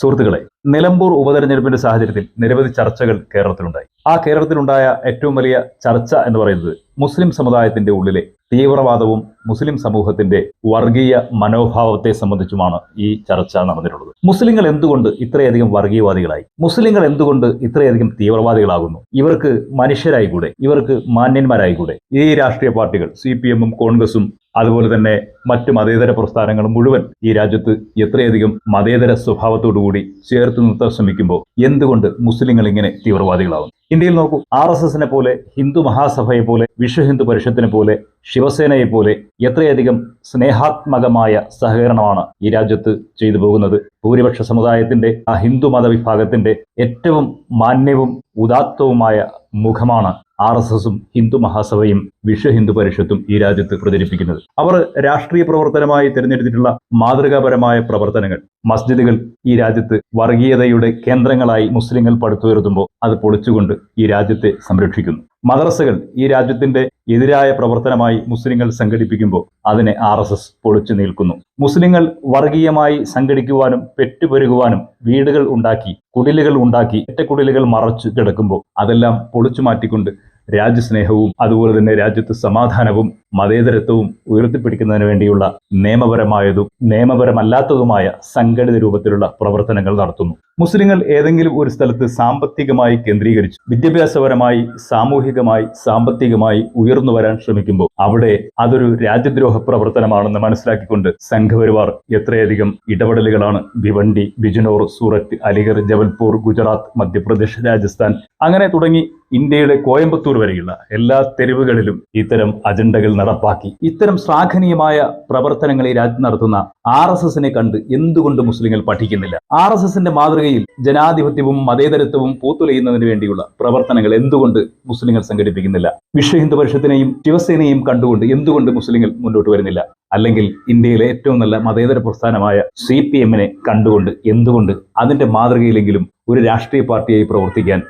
സുഹൃത്തുക്കളെ നിലമ്പൂർ ഉപതെരഞ്ഞെടുപ്പിന്റെ സാഹചര്യത്തിൽ നിരവധി ചർച്ചകൾ കേരളത്തിലുണ്ടായി. ആ കേരളത്തിലുണ്ടായ ഏറ്റവും വലിയ ചർച്ച എന്ന് പറയുന്നത് മുസ്ലിം സമുദായത്തിന്റെ ഉള്ളിലെ തീവ്രവാദവും മുസ്ലിം സമൂഹത്തിന്റെ വർഗീയ മനോഭാവത്തെ സംബന്ധിച്ചുമാണ് ഈ ചർച്ച നടന്നിട്ടുള്ളത്. മുസ്ലിങ്ങൾ എന്തുകൊണ്ട് ഇത്രയധികം വർഗീയവാദികളായി? മുസ്ലിങ്ങൾ എന്തുകൊണ്ട് ഇത്രയധികം തീവ്രവാദികളാകുന്നു? ഇവർക്ക് മനുഷ്യരായിക്കൂടെ? ഇവർക്ക് മാന്യന്മാരായിക്കൂടെ? ഈ രാഷ്ട്രീയ പാർട്ടികൾ സി പി എമ്മും കോൺഗ്രസും അതുപോലെ തന്നെ മറ്റ് മതേതര പ്രസ്ഥാനങ്ങൾ മുഴുവൻ ഈ രാജ്യത്ത് എത്രയധികം മതേതര സ്വഭാവത്തോടുകൂടി ചേർത്ത് നിർത്താൻ ശ്രമിക്കുമ്പോൾ എന്തുകൊണ്ട് മുസ്ലിങ്ങൾ ഇങ്ങനെ തീവ്രവാദികളാവും ഇന്ത്യയിൽ നോക്കൂ ആർ എസ് എസിനെ പോലെ ഹിന്ദു മഹാസഭയെ പോലെ വിശ്വ ഹിന്ദു പരിഷത്തിനെ പോലെ ശിവസേനയെ പോലെ എത്രയധികം സ്നേഹാത്മകമായ സഹകരണമാണ് ഈ രാജ്യത്ത് ചെയ്തു പോകുന്നത്. ഭൂരിപക്ഷ സമുദായത്തിന്റെ ആ ഹിന്ദു മതവിഭാഗത്തിന്റെ ഏറ്റവും മാന്യവും ഉദാത്തവുമായ മുഖമാണ് ആർ എസ് എസും ഹിന്ദു മഹാസഭയും വിശ്വ ഹിന്ദു പരിഷത്തും ഈ രാജ്യത്ത് പ്രചരിപ്പിക്കുന്നത്. അവർ രാഷ്ട്രീയ പ്രവർത്തനമായി തിരഞ്ഞെടുത്തിട്ടുള്ള മാതൃകാപരമായ പ്രവർത്തനങ്ങൾ മസ്ജിദുകൾ ഈ രാജ്യത്ത് വർഗീയതയുടെ കേന്ദ്രങ്ങളായി മുസ്ലിങ്ങൾ പടുത്തുയർത്തുമ്പോൾ അത് പൊളിച്ചുകൊണ്ട് ഈ രാജ്യത്തെ സംരക്ഷിക്കുന്നു. മദ്രസകൾ ഈ രാജ്യത്തിന്റെ എതിരായ പ്രവർത്തനമായി മുസ്ലിങ്ങൾ സംഘടിപ്പിക്കുമ്പോൾ അതിനെ ആർ എസ് എസ് പൊളിച്ചു നിൽക്കുന്നു. മുസ്ലിങ്ങൾ വർഗീയമായി സംഘടിക്കുവാനും പെറ്റുപെരുകുവാനും വീടുകൾ ഉണ്ടാക്കി കുടിലുകൾ ഉണ്ടാക്കി കുടിലുകൾ മറച്ചു കിടക്കുമ്പോൾ അതെല്ലാം പൊളിച്ചു മാറ്റിക്കൊണ്ട് രാജ്യസ്നേഹവും അതുപോലെ തന്നെ രാജ്യത്ത് സമാധാനവും മതേതരത്വവും ഉയർത്തിപ്പിടിക്കുന്നതിന് വേണ്ടിയുള്ള നിയമപരമായതും നിയമപരമല്ലാത്തതുമായ സംഘടിത രൂപത്തിലുള്ള പ്രവർത്തനങ്ങൾ നടത്തുന്നു. മുസ്ലിങ്ങൾ ഏതെങ്കിലും ഒരു സ്ഥലത്ത് സാമ്പത്തികമായി കേന്ദ്രീകരിച്ചു. വിദ്യാഭ്യാസപരമായി സാമൂഹികമായി സാമ്പത്തികമായി ഉയർന്നു വരാൻ ശ്രമിക്കുമ്പോൾ അവിടെ അതൊരു രാജ്യദ്രോഹ പ്രവർത്തനമാണെന്ന് മനസ്സിലാക്കിക്കൊണ്ട് സംഘപരിവാർ എത്രയധികം ഇടപെടലുകളാണ് ഭിവണ്ടി ബിജ്നോർ സൂറത്ത് അലിഗർ ജബൽപൂർ ഗുജറാത്ത് മധ്യപ്രദേശ് രാജസ്ഥാൻ അങ്ങനെ തുടങ്ങി ഇന്ത്യയുടെ കോയമ്പത്തൂർ വരെയുള്ള എല്ലാ തെരുവുകളിലും ഇത്തരം അജണ്ടകൾ നടപ്പാക്കി. ഇത്തരം ശ്ലാഘനീയമായ പ്രവർത്തനങ്ങൾ ഈ രാജ്യം നടത്തുന്ന ആർ എസ് എസിനെ കണ്ട് എന്തുകൊണ്ട് മുസ്ലിങ്ങൾ പഠിക്കുന്നില്ല? ആർ എസ് എസിന്റെ മാതൃകയിൽ ജനാധിപത്യവും മതേതരത്വവും പൂത്തുലയുന്നതിന് വേണ്ടിയുള്ള പ്രവർത്തനങ്ങൾ എന്തുകൊണ്ട് മുസ്ലിങ്ങൾ സംഘടിപ്പിക്കുന്നില്ല? വിശ്വ ഹിന്ദു പരിഷത്തിനെയും ശിവസേനയും കണ്ടുകൊണ്ട് എന്തുകൊണ്ട് മുസ്ലിങ്ങൾ മുന്നോട്ട് വരുന്നില്ല? അല്ലെങ്കിൽ ഇന്ത്യയിലെ ഏറ്റവും നല്ല മതേതര പ്രസ്ഥാനമായ സി പി എമ്മിനെ കണ്ടുകൊണ്ട് എന്തുകൊണ്ട് അതിന്റെ മാതൃകയിലെങ്കിലും ഒരു രാഷ്ട്രീയ പാർട്ടിയായി പ്രവർത്തിക്കാൻ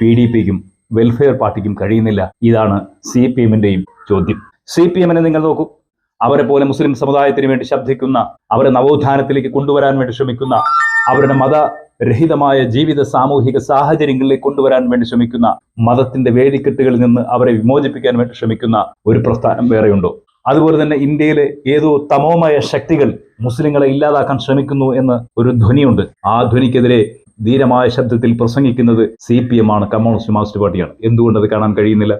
പി ഡി പിക്കും വെൽഫെയർ പാർട്ടിക്കും കഴിയുന്നില്ല? ഇതാണ് സി പി എമ്മിന്റെയും ചോദ്യം. സി പി എമ്മിനെ നിങ്ങൾ നോക്കൂ. അവരെ പോലെ മുസ്ലിം സമുദായത്തിന് വേണ്ടി ശബ്ദിക്കുന്ന അവരെ നവോത്ഥാനത്തിലേക്ക് കൊണ്ടുവരാൻ വേണ്ടി ശ്രമിക്കുന്ന അവരുടെ മതരഹിതമായ ജീവിത സാമൂഹിക സാഹചര്യങ്ങളിലേക്ക് കൊണ്ടുവരാൻ വേണ്ടി ശ്രമിക്കുന്ന മതത്തിന്റെ വേദിക്കെട്ടുകളിൽ നിന്ന് അവരെ വിമോചിപ്പിക്കാൻ വേണ്ടി ശ്രമിക്കുന്ന ഒരു പ്രസ്ഥാനം വേറെയുണ്ടോ? അതുപോലെ തന്നെ ഇന്ത്യയിലെ ഏതോ തമോമയ ശക്തികൾ മുസ്ലിങ്ങളെ ഇല്ലാതാക്കാൻ ശ്രമിക്കുന്നു എന്ന് ഒരു ധ്വനിയുണ്ട്. ആ ധ്വനിക്കെതിരെ ധീരമായ ശബ്ദത്തിൽ പ്രസംഗിക്കുന്നത് സി പി എം ആണ് കമ്മ്യൂണിസ്റ്റ് മാർക്സിസ്റ്റ് പാർട്ടിയാണ്. എന്തുകൊണ്ട് അത് കാണാൻ കഴിയുന്നില്ല?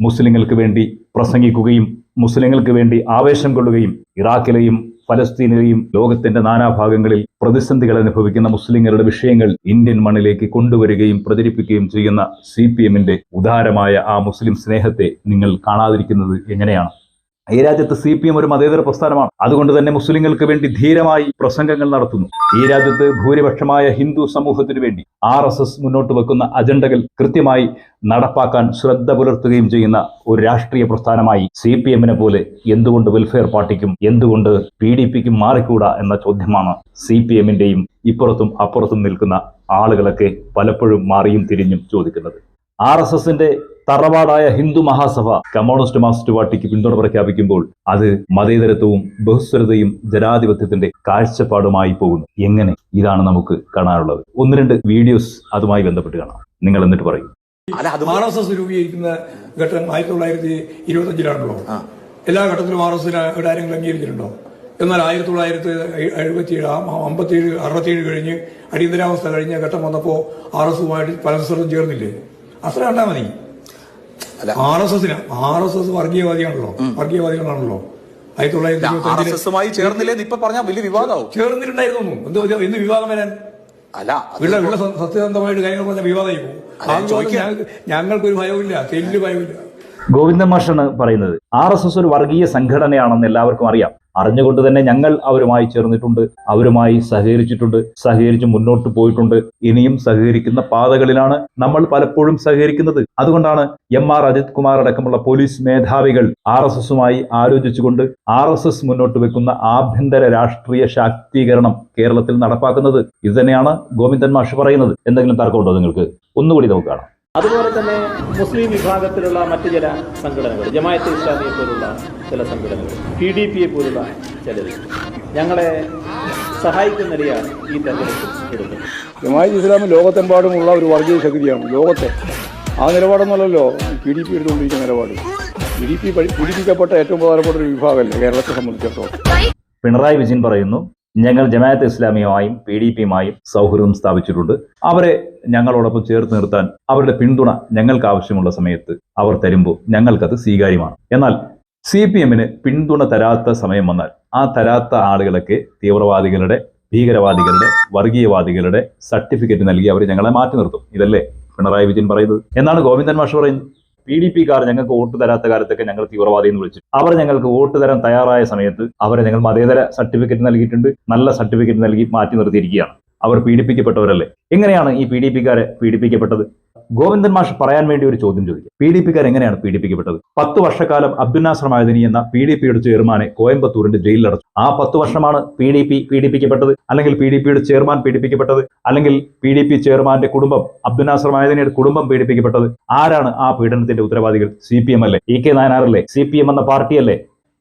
മുസ്ലിങ്ങൾക്ക് വേണ്ടി പ്രസംഗിക്കുകയും മുസ്ലിങ്ങൾക്ക് വേണ്ടി ആവേശം കൊള്ളുകയും ഇറാഖിലെയും ഫലസ്തീനിലെയും ലോകത്തിന്റെ നാനാഭാഗങ്ങളിൽ പ്രതിസന്ധികൾ അനുഭവിക്കുന്ന മുസ്ലിങ്ങളുടെ വിഷയങ്ങൾ ഇന്ത്യൻ മണ്ണിലേക്ക് കൊണ്ടുവരികയും പ്രചരിപ്പിക്കുകയും ചെയ്യുന്ന സി പി എമ്മിന്റെ ഉദാരമായ ആ മുസ്ലിം സ്നേഹത്തെ നിങ്ങൾ കാണാതിരിക്കുന്നത് എങ്ങനെയാണ്? ഈ രാജ്യത്ത് സി പി എം ഒരു മതേതര പ്രസ്ഥാനമാണ്. അതുകൊണ്ട് തന്നെ മുസ്ലിങ്ങൾക്ക് വേണ്ടി ധീരമായി പ്രസംഗങ്ങൾ നടത്തുന്നു. ഈ രാജ്യത്ത് ഭൂരിപക്ഷമായ ഹിന്ദു സമൂഹത്തിനു വേണ്ടി ആർ എസ് എസ് മുന്നോട്ട് വെക്കുന്ന അജണ്ടകൾ കൃത്യമായി നടപ്പാക്കാൻ ശ്രദ്ധ പുലർത്തുകയും ചെയ്യുന്ന ഒരു രാഷ്ട്രീയ പ്രസ്ഥാനമായി സി പി എമ്മിനെ പോലെ എന്തുകൊണ്ട് വെൽഫെയർ പാർട്ടിക്കും എന്തുകൊണ്ട് പി ഡി പിക്കും മാറിക്കൂടാ എന്ന ചോദ്യമാണ് സി പി എമ്മിന്റെയും ഇപ്പുറത്തും അപ്പുറത്തും നിൽക്കുന്ന ആളുകളൊക്കെ പലപ്പോഴും മാറിയും തിരിഞ്ഞും ചോദിക്കുന്നത്. ആർ എസ് എസിന്റെ തറവാടായ ഹിന്ദു മഹാസഭ കമ്മ്യൂണിസ്റ്റ് മാർക്സിസ്റ്റ് പാർട്ടിക്ക് പിന്തുണ പ്രഖ്യാപിക്കുമ്പോൾ അത് മതേതരത്വവും ബഹുസ്വരതയും ജനാധിപത്യത്തിന്റെ കാഴ്ചപ്പാടുമായി പോകുന്നു. എങ്ങനെ? ഇതാണ് നമുക്ക് കാണാനുള്ളത്. ഒന്ന് രണ്ട് വീഡിയോസ് അതുമായി ബന്ധപ്പെട്ട് കാണാം. നിങ്ങൾ എന്നിട്ട് പറയും. ആർ എസ് എസ് രൂപീകരിക്കുന്ന ഘട്ടം ആയിരത്തി തൊള്ളായിരത്തി ഇരുപത്തഞ്ചിലാണല്ലോ എല്ലാ ഘട്ടത്തിലും ആർ എസ് ആരെങ്കിലും അംഗീകരിച്ചിട്ടുണ്ടോ? എന്നാൽ ആയിരത്തി തൊള്ളായിരത്തി എഴുപത്തിയേഴ് അമ്പത്തിയേഴ് അറുപത്തിയേഴ് കഴിഞ്ഞ് അടിയന്തരാവസ്ഥ കഴിഞ്ഞ ഘട്ടം വന്നപ്പോൾ ആർ എസുമായിട്ട് പരസ്പരം ചേർന്നില്ലേ? അത്ര കണ്ടാ മതി. ആർ എസ് എസിന്? ആർ എസ് എസ് വർഗീയവാദിയാണല്ലോ. വർഗീയവാദികളാണല്ലോ. ആയിരത്തി തൊള്ളായിരത്തി ചേർന്നില്ലേന്ന് ഇപ്പൊ പറഞ്ഞാൽ വലിയ വിവാദമാവും. ചേർന്നിട്ടുണ്ടായിരുന്നു. എന്തോ എന്ത് വിവാദം വരാൻ. അല്ല സത്യസന്ധമായിട്ട് കാര്യങ്ങൾ പറഞ്ഞ വിവാദമായി പോകും. ഞങ്ങൾക്കൊരു ഭയവുമില്ല. തെല്ല് ഭയവുമില്ല. ഗോവിന്ദൻ മാഷാണ് പറയുന്നത്. ആർ എസ് എസ് ഒരു വർഗീയ സംഘടനയാണെന്ന് എല്ലാവർക്കും അറിയാം. അറിഞ്ഞുകൊണ്ട് തന്നെ ഞങ്ങൾ അവരുമായി ചേർന്നിട്ടുണ്ട് അവരുമായി സഹകരിച്ചിട്ടുണ്ട് സഹകരിച്ച് മുന്നോട്ട് പോയിട്ടുണ്ട്. ഇനിയും സഹകരിക്കുന്ന പാതകളിലാണ് നമ്മൾ പലപ്പോഴും സഹകരിക്കുന്നത്. അതുകൊണ്ടാണ് എം ആർ അജിത് കുമാർ അടക്കമുള്ള പോലീസ് മേധാവികൾ ആർ എസ് എസുമായി ആലോചിച്ചുകൊണ്ട് ആർ എസ് എസ് മുന്നോട്ട് വെക്കുന്ന ആഭ്യന്തര രാഷ്ട്രീയ ശാക്തീകരണം കേരളത്തിൽ നടപ്പാക്കുന്നത്. ഇത് തന്നെയാണ് ഗോവിന്ദൻ മാഷ് പറയുന്നത്. എന്തെങ്കിലും തർക്കമുണ്ടോ നിങ്ങൾക്ക്? ഒന്നുകൂടി നമുക്ക് കാണാം. അതുപോലെ തന്നെ മുസ്ലിം വിഭാഗത്തിലുള്ള മറ്റു ചില സംഘടനകൾ ജമായത്ത് ഇസ്ലാമിയെ പോലുള്ള ചില സംഘടനകൾ പി ഡി പിയെ പോലുള്ള ചിലർ ഞങ്ങളെ സഹായിക്കുന്ന നിലയാണ് ഈ തെരഞ്ഞെടുപ്പ് എടുക്കുന്നത്. ജമായത്ത് ഇസ്ലാം ലോകത്തെമ്പാടുമുള്ള ഒരു വർഗീയ ശക്തിയാണ് ലോകത്തെ. ആ നിലപാടൊന്നുമല്ലല്ലോ പി ഡി പി എടുത്തുകൊണ്ടിരിക്കുന്ന നിലപാട്. പി ഡി പി പീഡിപ്പിക്കപ്പെട്ട ഏറ്റവും പ്രധാനപ്പെട്ട ഒരു വിഭാഗമല്ലേ കേരളത്തെ സംബന്ധിച്ചിടത്തോളം. പിണറായി വിജയൻ പറയുന്നു ഞങ്ങൾ ജമാഅത്ത് ഇസ്ലാമിയുമായും പി ഡി പിയുമായും സൗഹൃദം സ്ഥാപിച്ചിട്ടുണ്ട്. അവരെ ഞങ്ങളോടൊപ്പം ചേർത്ത് നിർത്താൻ അവരുടെ പിന്തുണ ഞങ്ങൾക്ക് ആവശ്യമുള്ള സമയത്ത് അവർ തരുമ്പോൾ ഞങ്ങൾക്കത് സ്വീകാര്യമാണ്. എന്നാൽ സി പി എമ്മിന് പിന്തുണ തരാത്ത സമയം വന്നാൽ ആ തരാത്ത ആളുകളൊക്കെ തീവ്രവാദികളുടെ ഭീകരവാദികളുടെ വർഗീയവാദികളുടെ സർട്ടിഫിക്കറ്റ് നൽകി അവർ ഞങ്ങളെ മാറ്റി നിർത്തും. ഇതല്ലേ പിണറായി വിജയൻ പറയുന്നത്? എന്നാണ് ഗോവിന്ദൻ മാഷ് പറയുന്നത്. പി ഡി പി കാർ ഞങ്ങൾക്ക് വോട്ട് തരാത്ത കാലത്തൊക്കെ ഞങ്ങൾ തീവ്രവാദി എന്ന് വിളിച്ചു അവർ ഞങ്ങൾക്ക് വോട്ട് തരാൻ തയ്യാറായ സമയത്ത് അവരെ ഞങ്ങൾ മതേതര സർട്ടിഫിക്കറ്റ് നൽകിയിട്ടുണ്ട് നല്ല സർട്ടിഫിക്കറ്റ് നൽകി മാറ്റി നിർത്തിയിരിക്കുകയാണ്. അവർ പീഡിപ്പിക്കപ്പെട്ടവരല്ലേ എങ്ങനെയാണ് ഈ പി ഡി പിക്കാരെ പീഡിപ്പിക്കപ്പെട്ടത് ഗോവിന്ദൻ മാഷ് പറയാൻ വേണ്ടി ഒരു ചോദ്യം ചോദിക്കും. പി ഡി പിക്കാർ എങ്ങനെയാണ് പീഡിപ്പിക്കപ്പെട്ടത് പത്ത് വർഷക്കാലം അബ്ദുൽ നാസർ മായദിനി എന്ന പി ഡി പിയുടെ ചെയർമാനെ കോയമ്പത്തൂരിന്റെ ജയിലിൽ അടച്ചു. ആ പത്ത് വർഷമാണ് പി ഡി പി പീഡിപ്പിക്കപ്പെട്ടത് അല്ലെങ്കിൽ പി ഡി പിയുടെ ചെയർമാൻ പീഡിപ്പിക്കപ്പെട്ടത് അല്ലെങ്കിൽ പി ഡി പി ചെയർമാന്റെ കുടുംബം അബ്ദുൽ നാസർ മായദിനിയുടെ കുടുംബം പീഡിപ്പിക്കപ്പെട്ടത് ആരാണ് ആ പീഡനത്തിന്റെ ഉത്തരവാദികൾ? സി പി എം അല്ലേ? ഇ കെ നായനാറല്ലേ സി പി എം എന്ന പാർട്ടിയല്ലേ?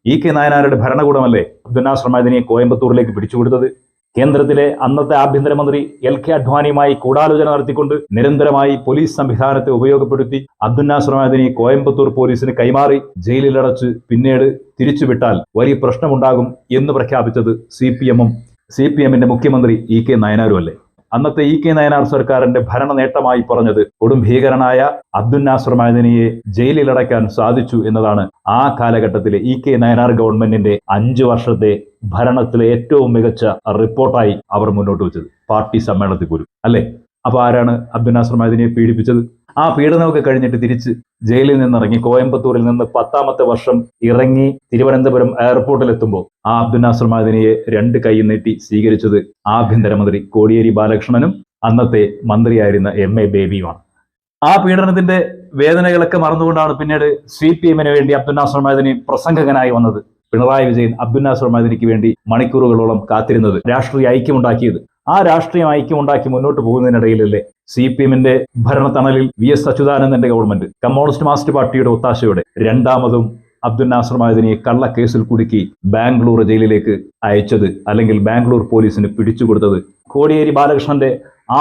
ഇ കെ നായനാരുടെ ഭരണകൂടമല്ലേ? അബ്ദുൽ നാസർ മായദിനിയെ കോയമ്പത്തൂരിലേക്ക് പിടിച്ചുകൊടുത്തത്? കേന്ദ്രത്തിലെ അന്നത്തെ ആഭ്യന്തരമന്ത്രി എൽ കെ അഡ്വാനിയുമായി കൂടാലോചന നടത്തിക്കൊണ്ട് നിരന്തരമായി പോലീസ് സംവിധാനത്തെ ഉപയോഗപ്പെടുത്തി അബ്ദുൽ കോയമ്പത്തൂർ പോലീസിന് കൈമാറി ജയിലിലടച്ച് പിന്നീട് തിരിച്ചുവിട്ടാൽ വലിയ പ്രശ്നമുണ്ടാകും എന്ന് പ്രഖ്യാപിച്ചത് സി പി എമ്മും സി പി എമ്മിന്റെ മുഖ്യമന്ത്രി ഇ കെ നയനാരും അല്ലേ അന്നത്തെ ഇ കെ നയനാർ സർക്കാരിന്റെ ഭരണ നേട്ടമായി പറഞ്ഞത് കൊടും ഭീകരനായ അബ്ദുൽ നാസർ ജയിലിലടയ്ക്കാൻ സാധിച്ചു എന്നതാണ് ആ കാലഘട്ടത്തിലെ ഇ കെ നയനാർ ഗവൺമെന്റിന്റെ അഞ്ചു വർഷത്തെ ഭരണത്തിലെ ഏറ്റവും മികച്ച റിപ്പോർട്ടായി അവർ മുന്നോട്ട് വെച്ചത്. പാർട്ടി സമ്മേളനത്തിൽ പോലും. അല്ലേ? അപ്പൊ ആരാണ് അബ്ദുൽ നാസർ പീഡിപ്പിച്ചത്? ആ പീഡനമൊക്കെ കഴിഞ്ഞിട്ട് തിരിച്ച് ജയിലിൽ നിന്നിറങ്ങി കോയമ്പത്തൂരിൽ നിന്ന് പത്താമത്തെ വർഷം ഇറങ്ങി തിരുവനന്തപുരം എയർപോർട്ടിൽ എത്തുമ്പോൾ ആ അബ്ദുൽ നാസർ മഹദിനിയെ രണ്ട് കൈ നീട്ടി സ്വീകരിച്ചത് ആഭ്യന്തരമന്ത്രി കോടിയേരി ബാലകൃഷ്ണനും അന്നത്തെ മന്ത്രിയായിരുന്ന എം എ ബേബിയുമാണ്. ആ പീഡനത്തിന്റെ വേദനകളൊക്കെ മറന്നുകൊണ്ടാണ് പിന്നീട് സി പി എമ്മിന് വേണ്ടി അബ്ദുൽ നാസർ മഹദിനി പ്രസംഗകനായി വന്നത്. പിണറായി വിജയൻ അബ്ദുൽ നാസർ മഹദിനിക്ക് വേണ്ടി മണിക്കൂറുകളോളം കാത്തിരുന്നത് രാഷ്ട്രീയ ഐക്യമുണ്ടാക്കിയത് ആ രാഷ്ട്രീയ ഐക്യമുണ്ടാക്കി മുന്നോട്ട് പോകുന്നതിനിടയിലല്ലേ സി പി എമ്മിന്റെ ഭരണത്തണലിൽ വി എസ് അച്യുതാനന്ദന്റെ ഗവൺമെന്റ് കമ്മ്യൂണിസ്റ്റ് മാർക്സിസ്റ്റ് പാർട്ടിയുടെ ഒത്താശയോടെ രണ്ടാമതും അബ്ദുൽ നാസർ മൈദനിയെ കള്ളക്കേസിൽ കുടുക്കി ബാംഗ്ലൂർ ജയിലിലേക്ക് അയച്ചത് അല്ലെങ്കിൽ ബാംഗ്ലൂർ പോലീസിന് പിടിച്ചുകൊടുത്തത് കോടിയേരി ബാലകൃഷ്ണന്റെ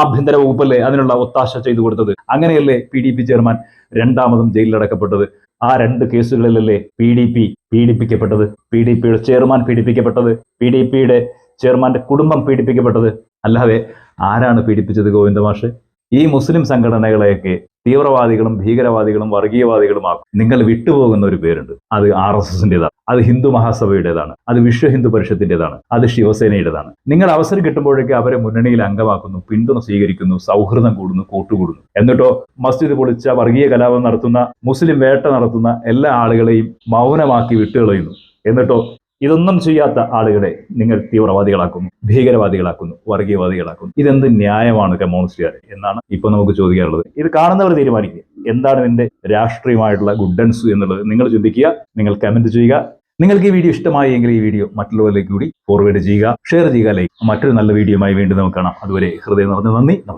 ആഭ്യന്തര വകുപ്പല്ലേ അതിനുള്ള ഒത്താശ ചെയ്തു കൊടുത്തത്. അങ്ങനെയല്ലേ പി ഡി പി ചെയർമാൻ രണ്ടാമതും ജയിലിലടക്കപ്പെട്ടത്. ആ രണ്ട് കേസുകളിലല്ലേ പി ഡി പി പീഡിപ്പിക്കപ്പെട്ടത്. പി ഡി പിയുടെ ചെയർമാൻ പീഡിപ്പിക്കപ്പെട്ടത്. പി ഡി പിയുടെ ചെയർമാന്റെ കുടുംബം പീഡിപ്പിക്കപ്പെട്ടത്. അല്ലാതെ ആരാണ് പീഡിപ്പിച്ചത് ഗോവിന്ദ മാഷ് ഈ മുസ്ലിം സംഘടനകളെയൊക്കെ തീവ്രവാദികളും ഭീകരവാദികളും വർഗീയവാദികളുമാക്കും. നിങ്ങൾ വിട്ടുപോകുന്ന ഒരു പേരുണ്ട്. അത് ആർ എസ് എസിന്റെതാണ് അത് ഹിന്ദു മഹാസഭയുടേതാണ്. അത് വിശ്വ ഹിന്ദു പരിഷത്തിന്റെതാണ് അത് ശിവസേനയുടേതാണ്. നിങ്ങൾ അവസരം കിട്ടുമ്പോഴേക്ക് അവരെ മുന്നണിയിൽ അംഗമാക്കുന്നു പിന്തുണ സ്വീകരിക്കുന്നു സൗഹൃദം കൂടുന്നു കൂട്ടുകൂടുന്നു. എന്നിട്ടോ മസ്ജിദ് പൊളിച്ച വർഗീയ കലാപം നടത്തുന്ന മുസ്ലിം വേട്ട നടത്തുന്ന എല്ലാ ആളുകളെയും മൗനമാക്കി വിട്ടുകളയുന്നു. എന്നിട്ടോ ഇതൊന്നും ചെയ്യാത്ത ആളുകളെ നിങ്ങൾ തീവ്രവാദികളാക്കുന്നു ഭീകരവാദികളാക്കുന്നു വർഗീയവാദികളാക്കുന്നു. ഇതെന്ത് ന്യായമാണ് കമ്മ്യൂണിസ്റ്റുകാർ എന്നാണ് ഇപ്പൊ നമുക്ക് ചോദിക്കാനുള്ളത്. ഇത് കാണുന്നവർ തീരുമാനിക്കുക. എന്താണ് ഇതിന്റെ രാഷ്ട്രീയമായിട്ടുള്ള ഗുഡൻസ് എന്നുള്ളത് നിങ്ങൾ ചിന്തിക്കുക നിങ്ങൾ കമന്റ് ചെയ്യുക. നിങ്ങൾക്ക് ഈ വീഡിയോ ഇഷ്ടമായി എങ്കിൽ ഈ വീഡിയോ മറ്റുള്ളവരിലേക്ക് കൂടി ഫോർവേഡ് ചെയ്യുക ഷെയർ ചെയ്യുക ലൈക്ക് മറ്റൊരു നല്ല വീഡിയോയുമായി വീണ്ടും നമുക്ക് കാണാം. അതുവരെ ഹൃദയം നിറഞ്ഞ നന്ദി നമസ്കാരം.